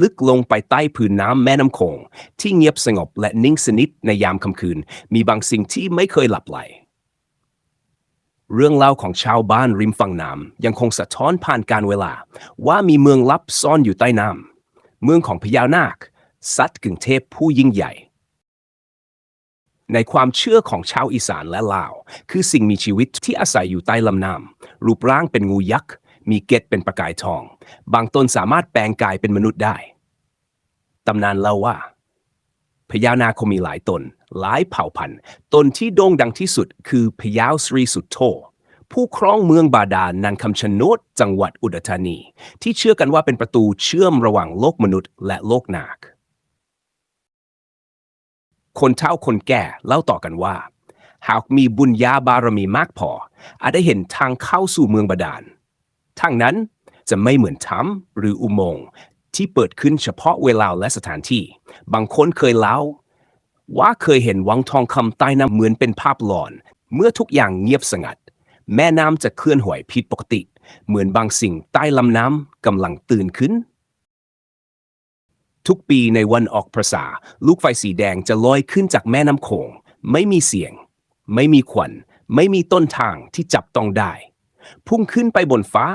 ลึกลงไปใต้ผืนน้ำแม่น้ำโขงที่เงียบสงบและนิ่งสนิทในยามค่ำคืน มีบางสิ่งที่ไม่เคยหลับไหล เรื่องเล่าของชาวบ้านริมฝั่งน้ำยังคงสะท้อนผ่านการเวลา ว่ามีเมืองลับซ่อนอยู่ใต้น้ำเมืองของพญานาค สัตว์กึ่งเทพผู้ยิ่งใหญ่ ในความเชื่อของชาวอีสานและลาว คือสิ่งมีชีวิตที่อาศัยอยู่ใต้ลำน้ำรูปร่างเป็นงูยักษ์ มีเกล็ดเป็นประกายทอง บางตนสามารถแปลงกายเป็นมนุษย์ได้ ตำนานเล่าว่าพญานาคมีหลายตน หลายเผ่าพันธุ์ ตนที่โด่งดังที่สุดคือพญาสรีสุดโธผู้ครองเมืองบาดาลนันคำชนดจังหวัดอุดรธานี ที่เชื่อกันว่าเป็นประตูเชื่อมระหว่างโลกมนุษย์และโลกนาค คนเฒ่าคนแก่เล่าต่อกันว่า หากมีบุญญาบารมีมากพออาจได้เห็นทางเข้าสู่เมืองบาดาล ทางนั้นจะไม่เหมือนถ้ำหรืออุโมงค์ที่เปิดขึ้นเฉพาะเวลาและสถานที่ บางคนเคยเล่าว่าเคยเห็นวังทองคำใต้น้ำเหมือนเป็นภาพหลอน เมื่อทุกอย่างเงียบสงัด แม่น้ำจะเคลื่อนไหวผิดปกติ เหมือนบางสิ่งใต้ลำน้ำกำลังตื่นขึ้น ทุกปีในวันออกพรรษา ลูกไฟสีแดงจะลอยขึ้นจากแม่น้ำโขง ไม่มีเสียง ไม่มีควันไม่มีต้นทางที่จับต้องได้ พุ่งขึ้นไปบนฟ้า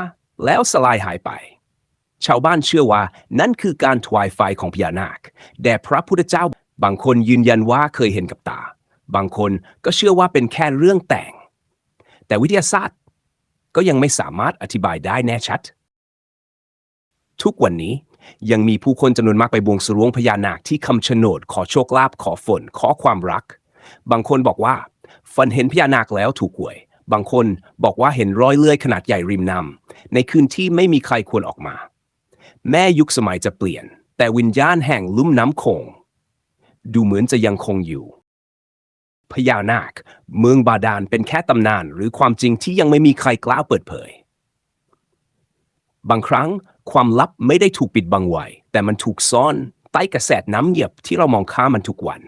แล้วสลายหายไป ชาวบ้านเชื่อว่านั่นคือการถวายไฟของพญานาคแด่พระพุทธเจ้าบางคนยืนยันว่าเคยเห็นกับตา บางคนก็เชื่อว่าเป็นแค่เรื่องแต่ง แต่วิทยาศาสตร์ก็ยังไม่สามารถอธิบายได้แน่ชัด ทุกวันนี้ยังมีผู้คนจำนวนมากไปบวงสรวงพญานาคที่คำชะโนดขอโชคลาภขอฝนขอความรัก บางคนบอกว่า ฝันเห็นพญานาคแล้วถูกหวย บางคนบอกว่าเห็นรอยเลื่อยขนาดใหญ่ริมน้ำในคืนที่ไม่มีใครควรออกมา แม่ยุคสมัยจะเปลี่ยน แต่วิญญาณแห่งลุ่มน้ำโขงดูเหมือนจะยังคงอยู่พญานาค เมืองบาดาลเป็นแค่ตำนานหรือความจริงที่ยังไม่มีใครกล้าเปิดเผย บางครั้งความลับไม่ได้ถูกปิดบังไว้ แต่มันถูกซ่อนใต้กระแสน้ำเงียบที่เรามองข้ามมันทุกวัน